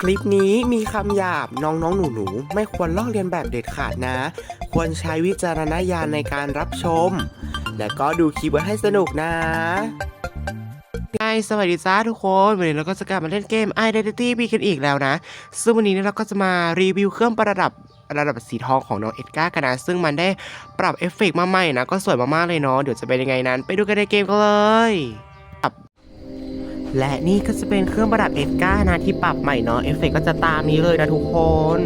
คลิปนี้มีคำหยาบน้องๆหนูๆไม่ควรลอกเลียนแบบเด็ดขาดนะ ควรใช้วิจารณญาณในการรับชม และก็ดูคลิปไว้ให้สนุกนะไงสวัสดีจ้าทุกคน วันนี้เราก็จะกลับมาเล่นเกม Identity B กันอีกแล้วนะ ซึ่งวันนี้เนี่ยเราก็จะมารีวิวเครื่องประดับระดับสีทองของน้องเอ็ดการ์กันนะซึ่งมันได้ปรับเอฟเฟกต์มาใหม่นะ ก็สวยมากๆเลยเนาะเดี๋ยวจะเป็นยังไงนั้น ไปดูกันในเกมกันเลย และนี่ก็จะเป็นเครื่องประดับเอ็ดกานะที่ปรับใหม่เนาะเอฟเฟกต์ก็จะตามนี้เลยนะทุกคน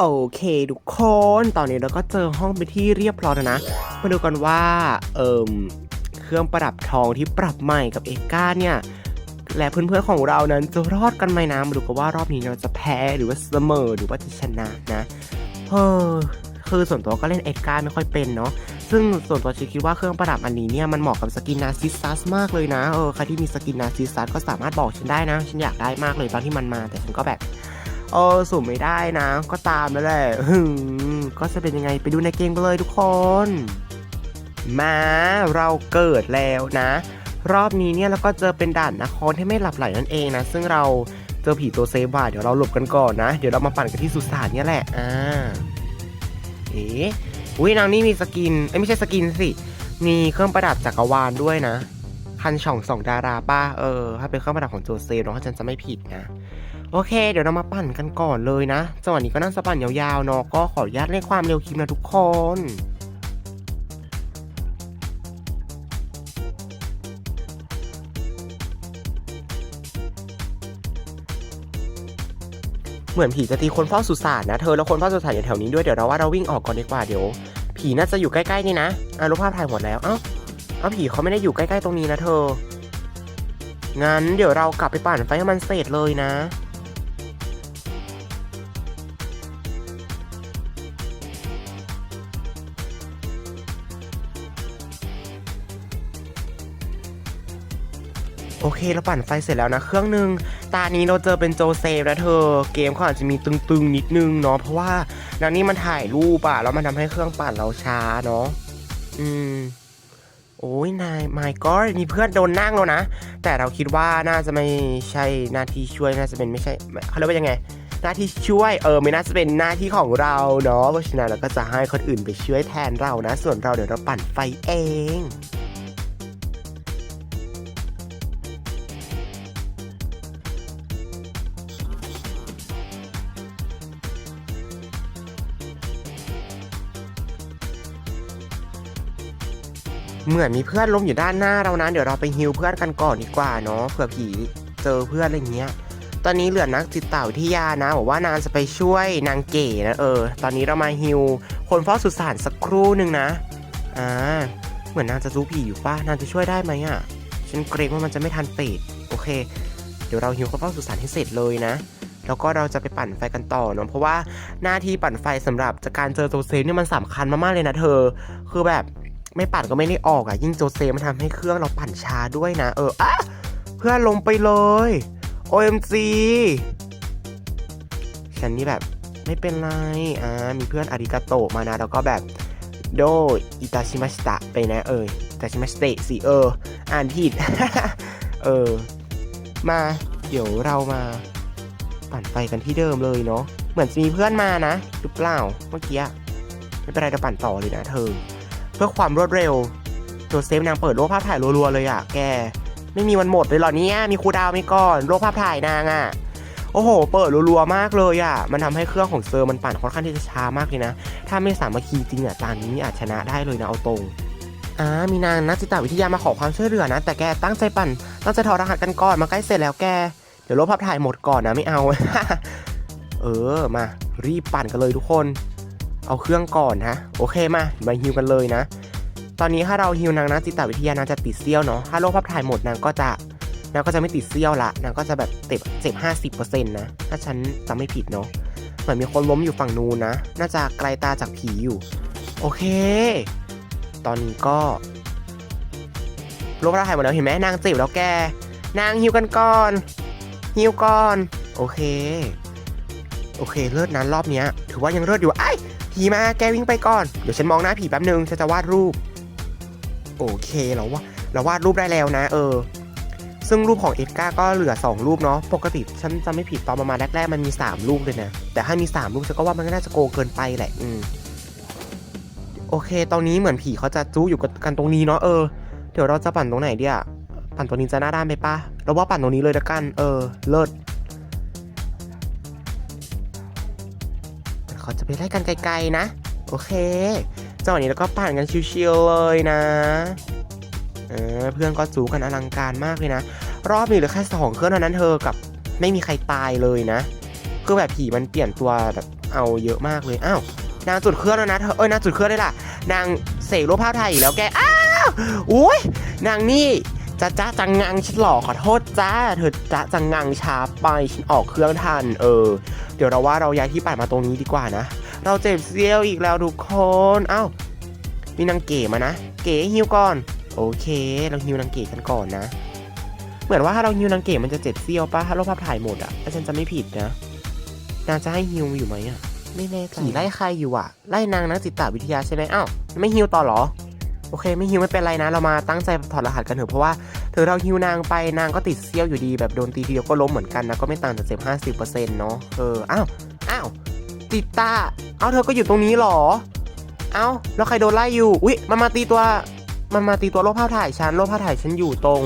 โอเคทุกคน ตอนนี้เราก็เจอห้องเป็นที่เรียบร้อยแล้วนะ มาดูกันว่า เอิม เครื่องประดับทองที่ปรับใหม่กับเอกาเนี่ยและเพื่อนๆของเรานั้นจะรอดกันไหมนะมาดูกันว่ารอบนี้เราจะแพ้หรือว่าเสมอหรือว่าจะชนะนะเออคือส่วนตัวก็เล่นเอ็ดการ์ไม่ค่อยเป็นเนาะซึ่งส่วนตัวฉันคิดว่าเครื่องประดับอันนี้เนี่ยมันเหมาะกับสกินนาซิสซัสมากเลยนะเออใครที่มีสกินนาซิสซัสก็สามารถบอกฉันได้นะ ฉันอยากได้มากเลยตอนที่มันมา แต่ฉันก็แบบเออสุ่มไม่ได้นะ ก็ตามนั่นแหละหึงก็จะเป็นยังไงไปดูในเกมกันเลยทุกคน มาเราเกิดแล้วนะ รอบนี้เนี่ยเราก็เจอเป็นด่านนครที่ไม่หลับไหลนั่นเองนะ ซึ่งเราเจอผีตัวเซฟว่าเดี๋ยวเราหลบกันก่อนนะ เดี๋ยวเรามาปั่นกันที่สุสานเนี่ยแหละ อ่า เอ๋อุ้ยนางนี่มีสกินเอ้ไม่ใช่สกินสิ มีเครื่องประดับจักรวาลด้วยนะ คันช่องสองดาราป้าเออ ถ้าเป็นเครื่องประดับของโจเซฟนาะถ้าฉันจะไม่ผิดนะ โอเค เดี๋ยวเรามาปั่นกันก่อนเลยนะจังหวะนี้ก็นั่งสปั่นยาวๆเนาะ ก็ขออนุญาตเร่งความเร็วคลิปนะทุกคน เหมือนผีจะตีคนเฝ้าสุสานนะเธอแล้วคนเฝ้าสุสานอยู่แถวนี้ด้วยเดี๋ยวเราว่าเราวิ่งออกก่อนดีกว่าเดี๋ยว ผีน่าจะอยู่ใกล้ๆนี่นะอะรูปภาพถ่ายหมดแล้วเอ้าเอ้าผีเขาไม่ได้อยู่ใกล้ๆตรงนี้นะเธองั้นเดี๋ยวเรากลับไปปั่นไฟให้มันเสร็จเลยนะโอเคเราปั่นไฟเสร็จแล้วนะ เครื่องหนึ่ง ตานี้เราเจอเป็นโจเซฟนะเธอ เกมเขาอาจจะมีตึงๆนิดนึงเนาะเพราะว่านันนี่มันถ่ายรูปอะแล้วมันทำให้เครื่องปั่นเราช้าเนาะอืมโอ้ยนายไม่ก็มีเพื่อนโดนนั่งแล้วนะ แต่เราคิดว่าน่าจะไม่ใช่หน้าที่ช่วยน่าจะเป็นไม่ใช่เขาเรียกว่ายังไง หน้าที่ช่วยเออไม่น่าจะเป็นหน้าที่ของเราเนาะเพราะฉะนั้นเราก็จะให้คนอื่นไปช่วยแทนเรานะ ส่วนเราเดี๋ยวเราปั่นไฟเอง เหมือนมีเพื่อนล้มอยู่ด้านหน้าเรานะ เดี๋ยวเราไปฮิวเพื่อนกันก่อนดีกว่าเนาะเผื่อผีเจอเพื่อนอะไรเงี้ย ตอนนี้เหลือนักจิตเต่าที่ยานะบอกว่านางจะไปช่วยนางเก๋นะเออ ตอนนี้เรามาฮิวคนเฝ้าสุสานสักครู่หนึ่งนะอ่าเหมือนนางจะรู้ผีอยู่ป่ะนางจะช่วยได้ไหมอะฉันเกรงว่ามันจะไม่ทันเฟดโอเค เดี๋ยวเราฮิวคนเฝ้าสุสานให้เสร็จเลยนะแล้วก็เราจะไปปั่นไฟกันต่อเนาะเพราะว่าหน้าที่ปั่นไฟสำหรับจากการเจอโจเซฟเนี่ยมันสำคัญมากๆเลยนะเธอ คือแบบ ไม่ปั่นก็ไม่ได้ออกอะ ยิ่งโจเซมันทำให้เครื่องเราปั่นช้าด้วยนะ เอออะเพื่อนลงไปเลย OMG ฉันนี่แบบไม่เป็นไร อ่า มีเพื่อนอาริกาโตะมานะ แล้วก็แบบ โดอิตาชิมาชิตะไปนะ เอออิตาชิมาชิเตะสิเออ อ่านผิด เออ มา เดี๋ยวเรามาปั่นไฟกันที่เดิมเลยเนาะ เหมือนจะมีเพื่อนมานะหรือเปล่า เมื่อกี้ ไม่เป็นไรเราปั่นต่อเลยนะเธอ เพื่อความรวดเร็วตัวเซฟนางเปิดโลกภาพถ่ายรัวๆเลยอะแก ไม่มีวันหมดเลยหรอเนี่ยมีครูดาวไม่ก่อนโลกภาพถ่ายนางอะโอ้โห เปิดรัวๆมากเลยอะมันทำให้เครื่องของเซอร์มันปั่นค่อนข้างที่จะช้ามากเลยนะ ถ้าไม่สามัคคีจริงอะตานนี้อาจชนะได้เลยนะเอาตรงอ่ามีนางนักจิตวิทยามาขอความช่วยเหลือนะ แต่แกตั้งใจปั่นตั้งใจถอดรหัสกันก่อนมาใกล้เสร็จแล้วแก เดี๋ยวโลกภาพถ่ายหมดก่อนนะไม่เอา เออมา รีบปั่นกันเลยทุกคน เอาเครื่องก่อนฮะโอเคมามาฮิวกันเลยนะ ตอนนี้ถ้าเราฮิวนางนะจิตวิทยานางจะติดเซี่ยวเนาะถ้าโรคภาพถ่ายหมดนางก็จะนางก็จะไม่ติดเซี่ยวละนางก็จะแบบเจ็บเจ็บห้าสิบเปอร์เซ็นต์นะถ้าฉันจำไม่ผิดเนาะเหมือนมีคนล้มอยู่ฝั่งนู้นนะ น่าจะไกลตาจากผีอยู่ โอเค ตอนนี้ก็โรคภาพถ่ายหมดแล้วเห็นไหมนางเจ็บแล้วแก นางฮิวกันก่อนฮิวก่อน โอเค โอเคเลิศนั้นรอบเนี้ย ถือว่ายังเลิศอยู่ไอ้ ผีมาแกวิ่งไปก่อน เดี๋ยวฉันมองหน้าผีแป๊บนึงฉันจะวาดรูป โอเคเราว่าเราวาดรูปได้แล้วนะ เออ ซึ่งรูปของเอ็ดการ์ก็เหลือ 2 รูปเนาะ ปกติฉันจะไม่ผิดตอนประมาณแรกๆมันมี 3 รูปเลยนะ แต่ถ้ามี 3 รูปฉันก็ว่ามันก็น่าจะโกงเกินไปแหละ อืม โอเค ตอนนี้เหมือนผีเขาจะจู้อยู่กันตรงนี้เนาะ เออ เดี๋ยวเราจะปั่นตรงไหนเดียปั่นตรงนี้จะหน้าด้านไปปะเราว่าปั่นตรงนี้เลยละกัน เออ เลิศ เขาจะไปไล่กันไกลๆนะ โอเคจังหวะนี้เราก็ปั่นกันชิวๆเลยนะเออเพื่อนก็จูกันอลังการมากเลยนะ รอบนี้เหลือแค่สองเครื่องเท่านั้นเธอกับไม่มีใครตายเลยนะคือแบบผีมันเปลี่ยนตัวแบบเอาเยอะมากเลยอ้าวนางจุดเครื่องแล้วนะเธอเอ้ยนางจุดเครื่องได้ล่ะ นางเสกรูปภาพไทยอีกแล้วแกอ้าวอุ้ยนางนี่จะจ้าจังงังฉันหลอกขอโทษจ้าเธอจ้าจังงังช้าไปฉันออกเครื่องทันเออ เดี๋ยวเราว่าเราย้ายที่ปั่นมาตรงนี้ดีกว่านะ เราเจ็บเซี่ยวอีกแล้วทุกคน เอ้า มีนางเก๋มานะ เก๋ฮิวก่อน โอเค เราฮิวนางเก๋กันก่อนนะ เหมือนว่าถ้าเราฮิวนางเก๋มันจะเจ็บเซี่ยวปะถ้าเรูปภาพถ่ายหมดอะถ้าฉันจะไม่ผิดนะ นางจะให้ฮิวอยู่ไหมอะไม่แน่ใจผีไล่ใครอยู่อะไล่นางนักจิตวิทยาใช่ไหมอ้าวไม่ฮิวต่อหรอ โอเคไม่ฮิวไม่เป็นไรนะ เรามาตั้งใจถอดรหัสกันเถอะเพราะว่าเธอเราฮิวนางไปนางก็ติดเซี่ยวอยู่ดีแบบโดนตีทีเดียวก็ล้มเหมือนกันนะก็ไม่ต่างจากเจ็บห้าสิบเปอร์เซ็นต์เนาะเอออ้าวอ้าวติดตาเอาเธอก็อยู่ตรงนี้หรอ เอาแล้วใครโดนไล่อยู่อุ๊ยมันมาตีตัวมันมาตีตัวโลภาพถ่ายฉันโลภาพถ่ายฉันอยู่ตรง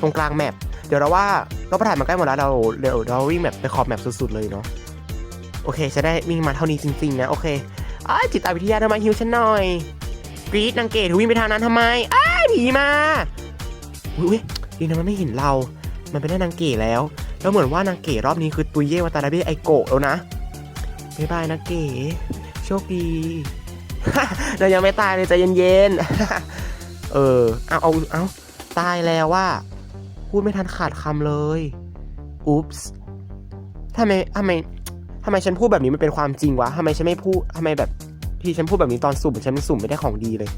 ตรงกลางแมปเดี๋ยวเราว่าโลภาพถ่ายมันใกล้หมดแล้วเราเดี๋ยวเราวิ่งแบบไปขอบแมปสุดๆเลยเนาะโอเคจะได้วิ่งมาเท่านี้จริงๆนะโอเคอ้าจิตวิทยาทำไมฮิวฉันหน่อย รีดนางเกตวิ่งไปทางนั้นทำไมอ้าผีมาอุ๊ยดีนะมันไม่เห็นเรา มันเป็นได้นางเกตแล้ว แล้วเหมือนว่านางเกตรอบนี้คือตุยเย่วาตาลาเบะไอโกะแล้วนะบ๊ายบายนางเกตโชคดีเรายังไม่ตายเลยใจเย็นๆ เออ เอาเอาเอาตายแล้วว่า พูดไม่ทันขาดคำเลย อุ๊ปส์ทำไมทำไมทำไมฉันพูดแบบนี้มันเป็นความจริงวะทำไมฉันไม่พูดทำไมแบบ ที่ฉันพูดแบบนี้ตอนสุ่มฉันไม่สุ่มไม่ได้ของดีเลย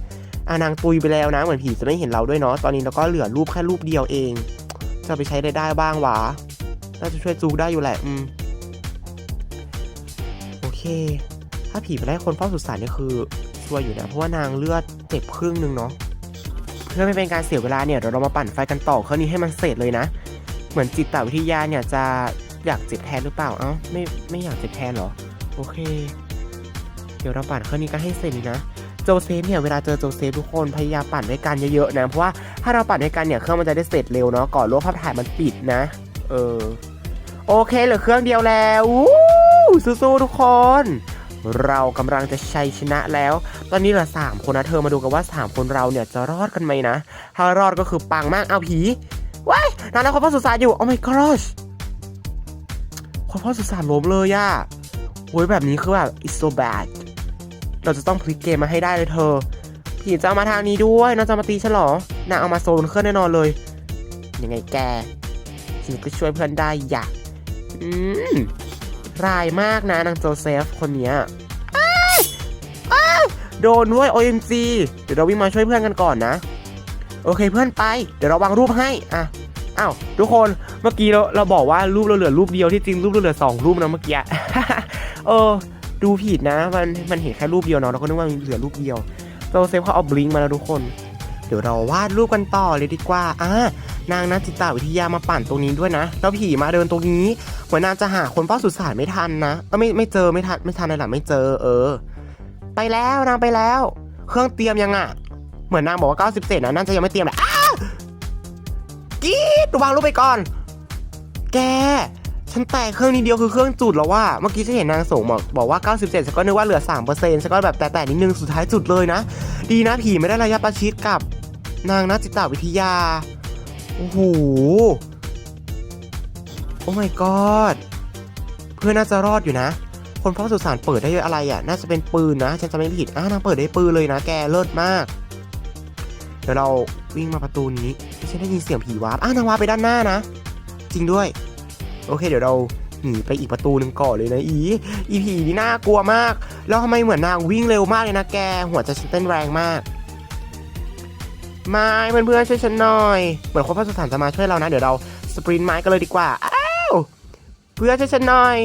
อานางตุยไปแล้วนะเหมือนผีจะไม่เห็นเราด้วยเนาะตอนนี้เราก็เหลือรูปแค่รูปเดียวเอง จะไปใช้ได้ได้บ้างวะน่าจะช่วยจูได้อยู่แหละอืมโอเค ถ้าผีไปไล่คนเฝ้าสุสานเนี่ยคือช่วยอยู่นะเพราะว่านางเลือดเจ็บครึ่งหนึงเนาะเพื่อไม่เป็นการเสียเวลาเนี่ยเดี๋ยวเรามาปั่นไฟกันต่อเครื่องนี้ให้มันเสร็จเลยนะ เหมือนจิตวิทยาเนี่ยจะอยากเจ็บแทนหรือเปล่าเอ้าไม่ไม่อยากเจ็บแทนเหรอโอเค เดี๋ยวเราปั่นเครื่องนี้กันให้เสร็จนะโจเซฟเนี่ยเวลาเจอโจเซฟทุกคนพยายามปั่นด้วยกันเยอะๆนะเพราะว่าถ้าเราปั่นด้วยกันเนี่ยเครื่องมันจะได้เสร็จเร็วเนาะก่อนโลกภาพถ่ายมันปิดนะ เออโอเคเหลือเครื่องเดียวแล้วสู้ๆทุกคน เรากำลังจะชัยชนะแล้ว ตอนนี้เหลือสามคนนะเธอมาดูกันว่าสามคนเราเนี่ยจะรอดกันไหมนะ ถ้ารอดก็คือปังมากเอาผีว้ายนานแล้วคนพ่อสุสานอยู่ โอ้ my gosh คนพ่อสุสานล้มเลยอะโว้ยแบบนี้คือแบบ it's so bad เราจะต้องพลิกเกมมาให้ได้เลยเธอ ผีจะมาทางนี้ด้วยนางจะมาตีฉันหรอนางเอามาโซนเครื่องแน่นอนเลย ยังไงแกฉันก็ช่วยเพื่อนได้อย่าอืมรายมากนะนางโจเซฟคนเนี้ยโดนด้วย OMG เดี๋ยวเราวิ่งมาช่วยเพื่อนกันก่อนนะ โอเคเพื่อนไป เดี๋ยวเราวางรูปให้อะอ้าวทุกคนเมื่อกี้เราเราบอกว่ารูปเราเหลือรูปเดียวที่จริงรูปเราเหลือสองรูปนะเมื่อกี้เออ ดูผิดนะ มันมันเห็นแค่รูปเดียวเนาะเราก็นึกว่ามันเหลือรูปเดียวโจเซฟเขาเอาบลิงก์มาแล้วทุกคน เดี๋ยวเราวาดรูปกันต่อเลยดีกว่าอ่านางนักจิตวิทยามาปั่นตรงนี้ด้วยนะ แล้วผีมาเดินตรงนี้เหมือนนางจะหาคนเฝ้าสุสานไม่ทันนะเออไม่ไม่เจอไม่ทันไม่ทันเลยหล่ะไม่เจอเออ ไปแล้วนางไปแล้ว เครื่องเตรียมยังอะ เหมือนนางบอกว่า90เศษนะน่าจะยังไม่เตรียมเลยอ้าวกรีดวางรูปไปก่อน แก ฉันแตกเครื่องนี้เดียวคือเครื่องจุดแล้วว่า เมื่อกี้ฉันเห็นนางส่งบอกบอกว่า90เศษฉันก็นึกว่าเหลือ 3%ฉันก็แบบแต่แต่นิดนึงสุดท้ายจุดเลยนะ ดีนะผีไม่ได้ระยะประชิดกับ นางนักจิตวิทยา โอ้โห โอ้ my god เพื่อนน่าจะรอดอยู่นะ คนเฝ้าสุสานเปิดได้อะไรอะ น่าจะเป็นปืนนะ ฉันจะไม่ผิดอะนางเปิดได้ปืนเลยนะ แกเลิศมาก เดี๋ยวเราวิ่งมาประตูนี้ ฉันได้ยินเสียงผีวาร์ปอะนางวาร์ปไปด้านหน้านะ จริงด้วย โอเค เดี๋ยวเราหนีไปอีกประตูหนึ่งก่อนเลยนะอีอีผีนี่น่ากลัวมาก แล้วทำไมเหมือนนางวิ่งเร็วมากเลยนะแก หัวใจฉันเต้นแรงมากไม่เพื่อนๆช่วยฉันหน่อย เหมือนคนพระสุสานจะมาช่วยเรานะ เดี๋ยวเราสปรินต์ไม้กันเลยดีกว่า อ้าว เพื่อนช่วยฉันหน่อย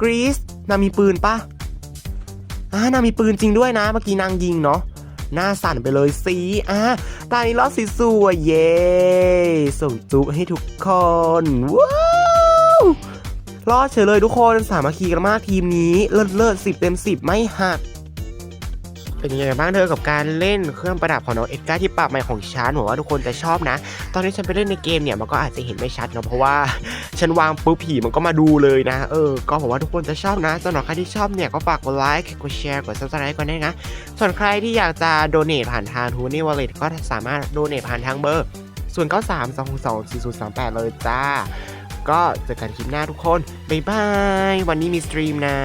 กรีซนางมีปืนปะอ่านางมีปืนจริงด้วยนะ เมื่อกี้นางยิงเนาะ หน้าสั่นไปเลยสิอ่าตานี้รอดสีสวยเย้ ส่งจุ๊บให้ทุกคนว้า รอดเฉยเลยทุกคนสามัคคีกันมากทีมนี้ เลิศเลิศสิบเต็มสิบไม่หักเป็นยังไงบ้างเธอกับการเล่นเครื่องประดับของน้องเอ็ดการ์ที่ปรับใหม่ของฉันหวังว่าทุกคนจะชอบนะ ตอนนี้ฉันไปเล่นในเกมเนี่ยมันก็อาจจะเห็นไม่ชัดเนอะเพราะว่าฉันวางปุ๊บผีมันก็มาดูเลยนะ เออ ก็หวังว่าทุกคนจะชอบนะสำหรับใครที่ชอบเนี่ยก็ฝากกดไลค์กดแชร์กด subscribe กันด้วยนะ ส่วนใครที่อยากจะโดเน a t ผ่านทางทูนี่วอลเล็ตก็สามารถโดเน a t ผ่านทางเบอร์ส่วน9 3 2 2 4 0 3 8 เลยจ้า ก็เจอกันคลิปหน้าทุกคน บ๊ายบาย วันนี้มีสตรีมนะ